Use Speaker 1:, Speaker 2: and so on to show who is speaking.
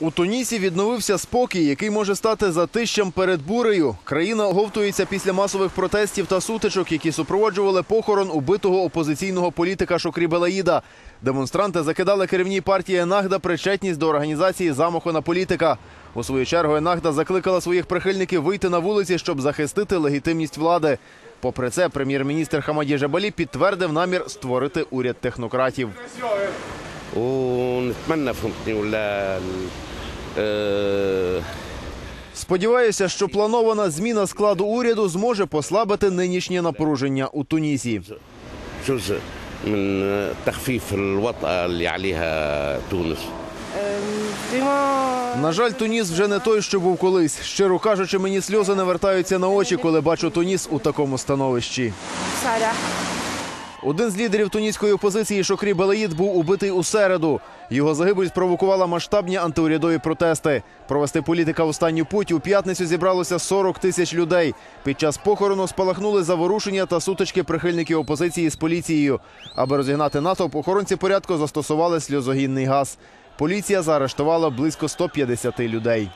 Speaker 1: У Тунісі відновився спокій, який може стати затищем перед бурею. Країна оговтується після масових протестів та сутичок, які супроводжували похорон убитого опозиційного політика Шокрі Белаїда. Демонстранти закидали керівній партії Енагда причетність до організації замаху на політика. У свою чергу Енагда закликала своїх прихильників вийти на вулиці, щоб захистити легітимність влади. Попри це, прем'єр-міністр Хамаді Жабалі підтвердив намір створити уряд технократів.
Speaker 2: ونتمنى فهمتني ولا آه،
Speaker 1: Сподіваюся, що планована зміна складу уряду зможе послабити нинішнє напруження у Тунісі.
Speaker 2: جزء من تخفيف الوطأة اللي عليها تونس
Speaker 3: Vraiment,
Speaker 1: На жаль, Туніс вже не той, що був колись. Щиро кажучи, мені сльози не вертаються на очі, коли бачу Туніс у такому становищі. Один з лідерів туніської опозиції Шокрі Белаїд був убитий у середу. Його загибель спровокувала масштабні антиурядові протести. Провести політика в останню путь у п'ятницю зібралося 40 тисяч людей. Під час похорону спалахнули заворушення та сутички прихильників опозиції з поліцією. Аби розігнати натовп, охоронці порядку застосували сльозогінний газ. Поліція заарештувала близько 150 людей.